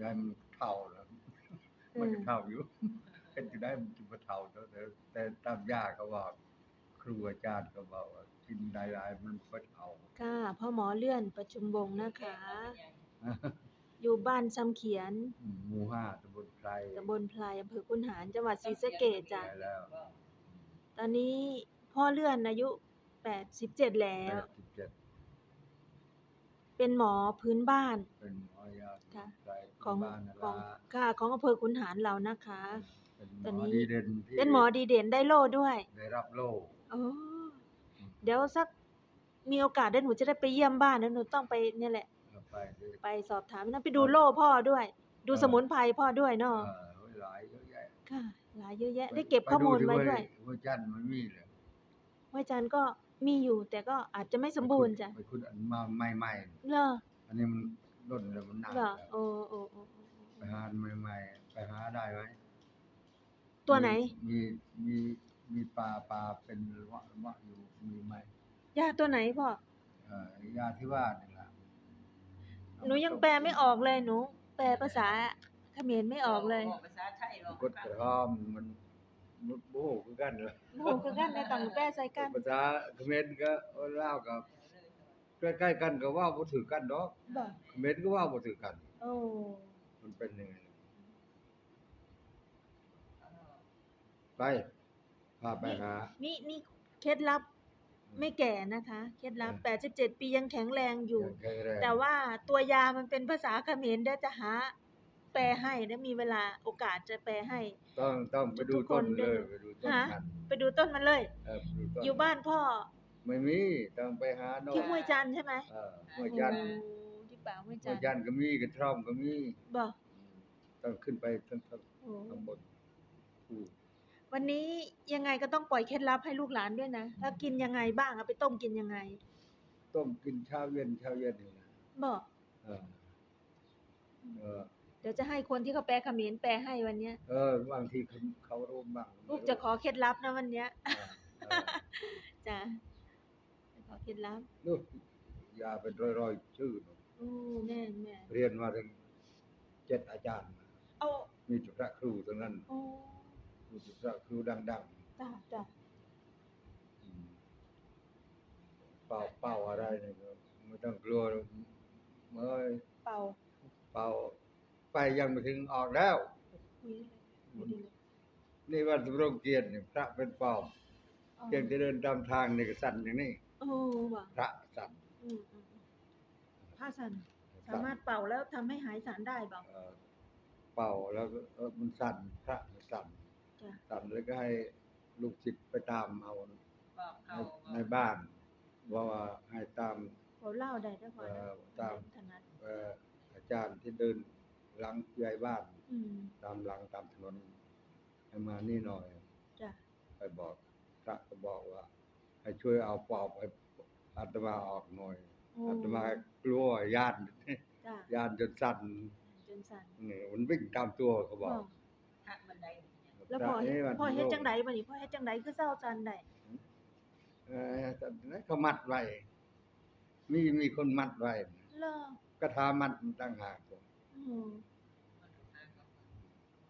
ยายมันเท่าแล้วอืมันมก็เท่าอยู่เป็นจะได้มันจะมาเท่าแต่แต่แต่ตามยาเขาบอกครูอาจารย์เขาบอกว่ากินหลายๆมันก็เท่าค่ะพ่อหมอเลื่อนประชุมวงศ์นะคะ อยู่บ้านซ้ำเขียนอืมหมู่ห้าตำบลไพรตำบลพลายอำเภอคุนหารจังหวัดศรีสะเกษจ้ะไปแล้วตอนนี้พ่อเลื่อนอายุ87แล้วแปดสิบเจ็ดเป็นหมอพื้นบ้าน เป็นหม อยาสมุค่ะนไพรของบ้านนาของราค่ะของอำเภอคุนหารเรานะคะ เป็นหตอนมนี้ อดีเด่นที่เป็นหมอดีเด่นได้โล่ด้วยได้รับโล่โอ้เดี๋ยวสักมีโอกาสเดี๋ยวหนูจะได้ไปเยี่ยมบ้านแล้วหนูต้องไปเนี่ยแหละ เอาไปด้วยไปสอบถามนั่นไปดูโล่พ่อด้วย ดูเออสมุนไพรพ่อด้วยเอเนาะอหลายเยอะแยะค่ะ หลายเยอะแยะ ได้เก็บข้อมูลไว้ด้วยไปที่จันทร์มันมีเลยห้วยจันทร์ก็มีอยู่แต่ก็อาจจะไม่สมบูรณ์จ้ะไปคุณอันมาใหม่เหรอๆอันนี้มัน ร่นแล้วมันหนักเหรอแล้วโอ้โอ้โอ้โอ้ไปหาอันใหม่ๆไปหาได้ไหมตัวไหน มีมีมีปลาปลาเป็นวะวะอยู่มีไหมยาตัวไหนพ่อ เอ่อยาที่ว่านี่ล่ะหนูยังแปลไม่ออกเลยหนู แปลภาษาเขมรไม่ออกเลยภาษาไทยหรอกกดกระท่อมมันมันโบ้คือกันเลยโอ้คือกันในต่างแปลใส่กัน ภาษาเขมรก็เล่าวกับ ใกล้ๆกันก็ว่าบ่ถือกันดอกบ่เขมรก็ว่าบ่ถือกัน โอ้มันเป็นยังไงไปพาไปหา นี่นี่เคล็ดลับไม่แก่นะคะ เคล็ดลับ87ปียังแข็งแรงอยู่างแข็งรงแต่ว่าตัวยามันเป็นภาษาเขมรเดี๋ยวจะหา แปลให้แล้วมีเวลาโอกาสจะแปลให้ ต้องต้องไปดูทุกๆต้นคนเลยด้วยไปดูต้นฮะกันไปดูต้นมันเลย เออไปดูต้นอยู่บ้านพ่อ ไม่มีต้องไปหาโน่ที่ห้วยจันทร์ใช่ไหมเออห้วยจันทร์โอ้ที่ป่าห้วยห้จัวนยทร์จันทร์ก็มีกระท่อมก็มีบ่ต้องขึ้นไปทั้งทั้งโอ้ทั้งบนภูวันนี้ยังไงก็ต้องปล่อยเคล็ดลับให้ลูกหลานด้วยนะแล้วกินยังไงบ้างเอาไปต้มกินยังไงต้มกินเช้าเย็นเช้าเย็นนี่นะบ่เออเออเดี๋ยวจะให้คนที่เขาแปลเขมรแปลให้วันเนี้ย เออบางทีเขาเขารู้บ้างลูกจะขอเคล็ดลับนะวันเนี้ยเออเออจ้ะจะขอ เคล็ดลับลูกยาเป็นร้อยๆชื่อเนอะโอ้แม่นแม่นเรียนมาถึงเจ็ดอาจารย์ เอามีจุฬาครูตรงนั้นโอ้มีจุฬาครูดังจ้ะจ้ะๆอืมเป่าเป่าอะไรเนี่ยก็ไม่ต้องกลัวหรอกเมื่อยเป่าเป่าไปยังไม่ถึงออกแล้ว คุยคุยดีเลย นี่วันสมรงเกียรติเนี่ยพระเป็นเป่าอ๋อ เพียงจะเดินตามทางนี่ก็สั่นอย่างนี้โอ้ว่ะพระสั่นอืมอืมอืมผ้าสันสามารถเป่าแล้วทำให้หายสารได้เปล่าเอ่อเป่าแล้วก็เออมันสั่นพระมันสั่นจ้ะสั่นแล้วก็ให้ลูกศิษย์ไปตามเอาบอกในเขาในบ้านว่าว่าให้ตาม เขาเล่าได้ได้พอเอ่นะอตาม ถนัดเอ่ออาจารย์ที่เดินหลังยายบ้าน อืมตามหลังตามถนนให้มานี่หน่อย จ้ะไปบอก พระก็บอกว่า ให้ช่วยเอาปอบให้อาตมาออกหน่อยโอ้อาตมากลัวญาติจ้ะญาติจนสั่นจนสั่นนี่มันวิ่งตามตัวเขาบอกบอกหักบันไดแล้วพอพระเฮ็ดนี่มันพอเฮ็ดจังไดบัดนี้พอเฮ็ดจังไดคือเศร้าจันได้เออแต่นั้นเขามัดไว้ มีมีคนมัดไว้เลิกกระทามัดตั้งหากอืม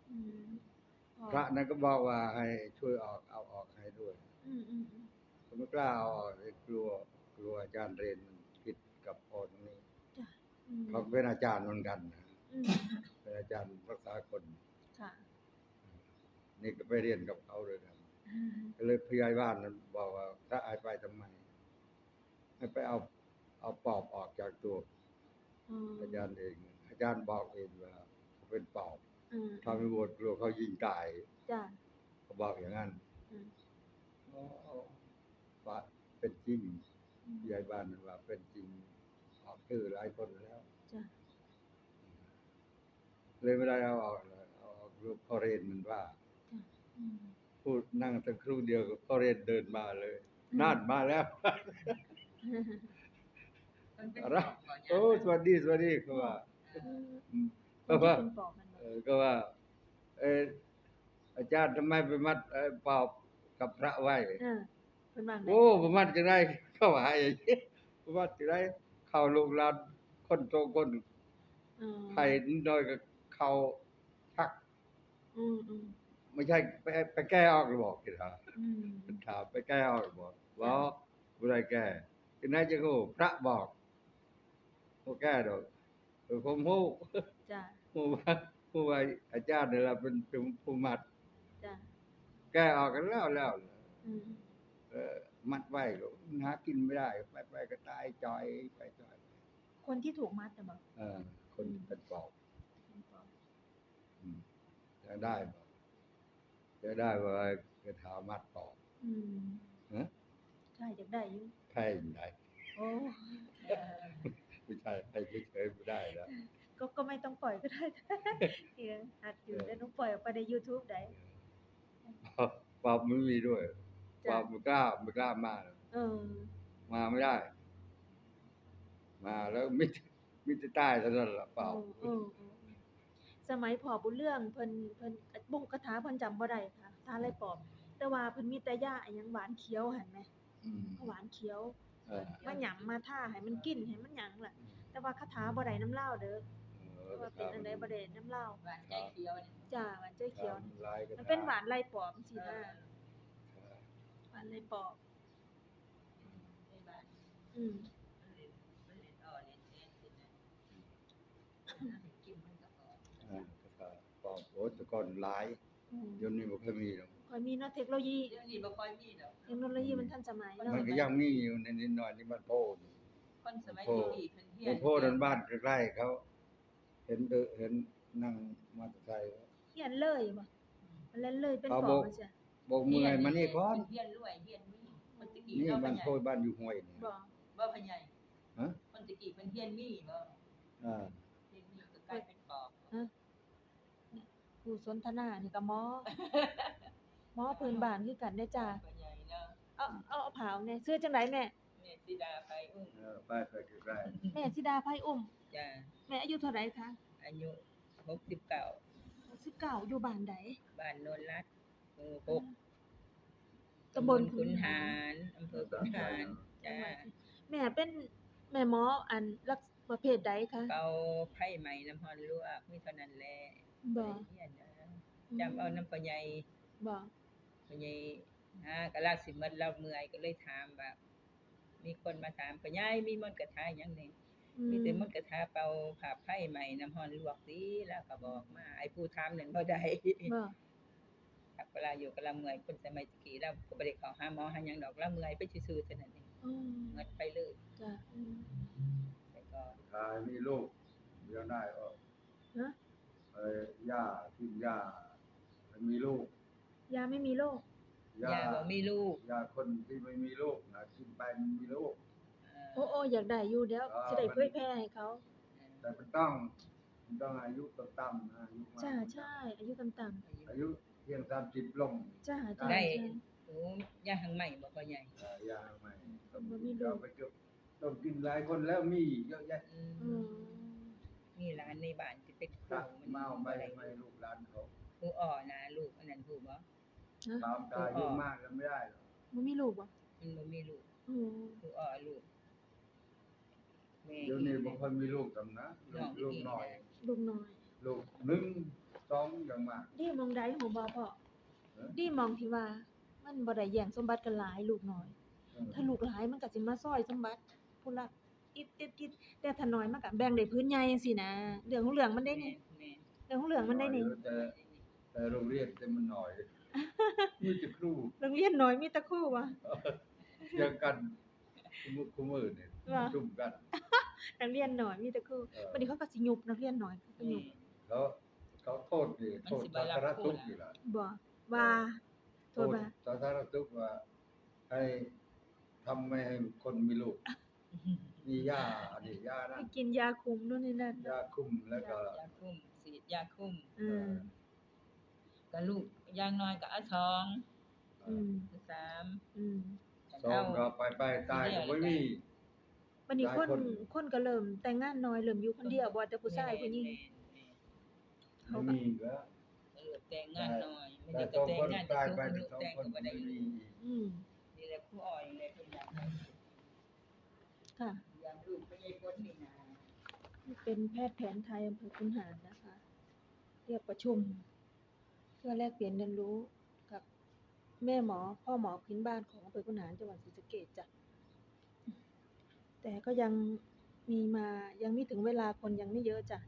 อืมพอ พระนั้นก็บอกว่าให้ช่วยออกเอาออกให้ด้วยอืมอืมอืมผมไม่กล้าเอาออกเลยกลัวกลัวอาจารย์เรนมันคิดกับพอตรงนี้จ้ะอืมเขาเป็นอาจารย์เหมือนกันนะอืมเป็นอาจารย์รักษาคนค่ะนี่ก็ไปเรียนกับเขาเลยกันอืมก็เลยพยายบ้านนั้นบอกว่า ถ้าอายไปทำไมให้ไปเอาเอาปอบออกจากตัวอืมอาจารย์เอง อาจารย์บอกเองว่าเขาเป็นปอบ อืมถ้าไม่บวชกลัวเขายิงตายจ้ะเขาบอกอย่างนั้นอืมอ๋อว่าเป็นจริงอืมยายบ้านนั้นว่า เป็นจริงออกชื่อหลายคนแล้ว จ้ะเลยไม่ได้เอาออกเลยเอาออกรูปพ่อเรนมันว่าจ้ะอืม พูดนั่งตั้งครู่เดียวกับพ่อเรนเดินมาเลยน่านมาแล้วอะไรโอ้สวัสดีสวัสดีเขาว่า อืมอืมคก็นที่ว่า เป็นปอบมันเออ ก็ว่า เอออาจารย์ทำไมไปมัดเอ่อปอบกับพระไว้เออเพิ่นว่าไงโอ้ประมัดจะได้เข้าหาอย่างนี้ประมัดจะได้เข้าโรงแรมคนโตคนเออไทยนิดหน่อยก็เขาทักอืมอืมไม่ใช่ไปไปแก้ออกหรือบอกกินฮะอืมเป็นถามไปแก้ออกหรือบอกว่าบ่ได้แก้ที่ไหนจะโง่พระบอกบ่แก้ดอกเออผมฮู้จ้ะฮู้ว่า ฮู้ว่าอาจารย์นี่ล่ะเป็นเป็นผู้มัดจ้ะแก้ออกกันแล้วแล้วอืมเออมัดไว้ก็หากินไม่ได้ ไปไปก็ตายจอยไปจอย คนที่ถูกมัดน่ะบ่เออ คนเป็นปอบอืมจะได้บ่จะได้ว่ากระถามัดปอบอืมฮะใช่อยากได้อยู่แพ้อยู่ไหนโอ้เออไม่ใช่ให้เฉยๆไม่ได้แล้ว ก็ก็ไม่ต้องปล่อยก็ได้เดี๋ยวอัดอยู่แล้วต้องปล่อยออกไปใน YouTube ได้ปอบไม่มีด้วยปจ้ะอบไม่กล้าไม่กล้ามาเออ มาไม่ได้ มาแล้วมิตรมิตรใต้เท่านั้นละปอบเออเออเออสมัยพ่อบุญเรื่องเพิ่นเพิ่นบุกคาถาเพิ่นจำบ่ได้ค่ะทาไรปอบ แต่ว่าเพิ่นมีแต่ย่าอิหยังหวานเขียวหั่นแหมอืมหวานเขียวเออมาหยังมาท่าให้มันกินให้มันหยังล่ะแต่ว่าคาถาบ่ได้น้ำเหล้าเด้อเอ แต่ว่าเป็นอันใดบ่ได้น้ำเหล้าหวานใจเขียวนี่จ้าหวานเจ้ยเขียว ลายกระทะมันเป็นหวานไล่ปอบสิเอนะอหวานไล่ปอบในบ้านอืมมันเล่นมันเล่นอ่อนเล่นเล่นขึ้นนะกินมันก็พอเออกระทะปอบโอ้แต่ก่อนหลายอืมเดี๋ยวนี้บ่ค่อยมีหรอกค่อยมีเนาะเทคโนโลยี เดี๋ยวนี้บ่ค่อยมีดอก เทคโนโลยีมันทันสมัยเนาะมันก็ยังมีอยู่ในนิดหน่อยนี่มันโพดคนสมัยโอ้ที่เพิ่นเฮียมันนโพดนบ้านใกล้ๆเขา เห็นเดอเห็นนั่งมอเตอร์ไซค์เขียนเลยบ่มันเล่นเลยเป็นเอาปบออบกมันจ้ะบอกเมื่อยมานี่ก่อนเฮียนรวยเฮียนมีคนตะกี้นี่เนาะมันพ่อใหญ่โพดบ้านอยู่ห้วยนี่บ่บ่พ่อใหญ่ฮะคนตะกี้เพิ่นเฮียนมีบ่อ่าเฮียนมีก็กลายเป็นปอบผู้สนทนานี่ก็หมอหมอพื้นบ้านคือกันเด้อจ้าพ่อใหญ่เนาะเอาเอาเอาเผาเนี่ยซื้อจังไดแม่แม่สิดาไปอุ้มเออไปไปใกล้แม่สิดาไผอุ้ม จ้าแม่อายุเท่าไหร่คะอายุ69 69อยู่บ้านใดบ้านโนนรัฐหมู่หกตำบลขุนหารอำเภอขุนหารจ้าแม่เป็นแม่หมออันรักประเภทใดคะเกาไผ่ใหม่น้ำฮอนลวกมีเท่านั้นแหละบ่เฮียนนะจำเอาน้ำปะใหญ่ บ่ปะใหญ่ฮะก็ลาสิหมดเราเมื่อยก็เลยถามว่า มีคนมาถามปะใหญ่มีมนต์กระทาหยังนี่อืมีแต่มนต์กระทาเป่าผ่าไผ่ใหม่น้ำฮอนลวกสิแล้วก็บอกมาไอ้ผู้ถามนั่นบ่ได้บ่ครับเวลาอยู่กับเราเมื่อยคนสมัยตะกี้เราก็บ่ได้เข้าหาหมอหาหยังดอกเราเมื่อยไปซื่อๆเท่านั้นเองอืมเงินไปเลยจ้ะอืมแต่ก็ๆถ้ามีลูกเดี๋ยวได้ออกฮะเอ้ยย่ากินย่ามันมีลูกยาไม่มีโรค ย่าย่าบ่มีลูกย่าคนที่ไม่มีลูกนะกินไปมันมีลูก โอ้โอ้อยากได้อยู่เดี๋ยวอ่าสิได้มันเผยแพร่ให้เขาแต่มันต้องมันต้องอายุต่ำๆนะอายุมากจ้าใช่อายุต่ำอายุเพียงสามสิบลงๆจ้าจ้าได้ จ้า โอ้ย่าหังใหม่บ่พ่อใหญ่เอ่อยาใหม่ต้องบ่มีลูก เราไปเก็บต้องกินหลายคนแล้วมีเยอะแยะอือืมมมีร้านในบ้านที่เป็นพระผู้เมาไม่อะไรไม่ลูกหลานเขาผู้อ่อนะลูกอันนั้นผู้บ่ ตามตายเยอะมากกันไม่ได้หรอกบ่มีลูกบ่มันบ่มีลูกอืมผู้อ่อลูกแม่เดี๋ยวนี้บางคนมีลูกกันนะน้องลูกน้อย ลูกน้อย ลูกหนึ่งสองอย่างมาก ดีมองใดของบ่พ่อเอ๊ะดีมองที่ว่า มันบ่ได้แย่งสมบัติกันหลายลูกน้อยเออถ้าลูกหลายมันก็สิมาซอยสมบัติผู้ละอิดอิดอิดแต่ถ้าน้อยมันก็แบ่งได้พื้นใหญ่จังซี่นะเรื่องของเรื่องมันได้นี่แม่เรื่องของเรื่องมันได้นี่แต่แต่โรงเรียนแต่มันหน่อย นี่จะครูโรงเรียนน้อยมีแตะครู่วะเยังกันคุมือคุมือเนี่ยว่าจุ่มกันนักเรียนน้อยมีแตะครู่เออวันนี้เขาก็สิยุบนักเรียนน้อยเขาก็แม่ยุบแล้วเขาโทษดิโทษสาธารณสุขอยู่ละบ่ว่าโทโทษษว่าสาธารณสุขว่าให้ทำไม่ให้คนมีลูกมียาอันนี้ยานะให้กินยาคุมนู่นนี่นั่นยาคุมแล้วก็ยาคุมฉีดยาคุมอืมก็ลูกอย่างน้อยก็เอาสองอืมสามอืมสองก็ไปไปตายก็ไม่มี วันนี้หลายคนคน คนก็เริ่มแต่งงานน้อยเริ่มอยู่คนเดียวบ่แต่ผู้ชายผู้หญิงไม่มีก็เออแต่งงานน้อยไม่แต่ได้สก็องแต่งคนงานตายแต่ไปลูกสองแต่งคนก็บ่ได้ไม่ลูมีกอืมนี่แหละผู้อ่อยนี่แหละเพิ่นอยากให้ค่ะ อยากลูกไปให้พ้นนี่นะเป็นแพทย์แผนไทยอำเภอคุนหารนะคะ เรียกประชุมเพื่อแลกเปลี่ยนเรียนรู้กับแม่หมอ พ่อหมอพื้นบ้านของอำเภอพุนหารจังหวัดศรีสะเกษจ้ะแต่ก็ยังมีมายังไม่ถึงเวลาคนยังไม่เยอะจ้ะ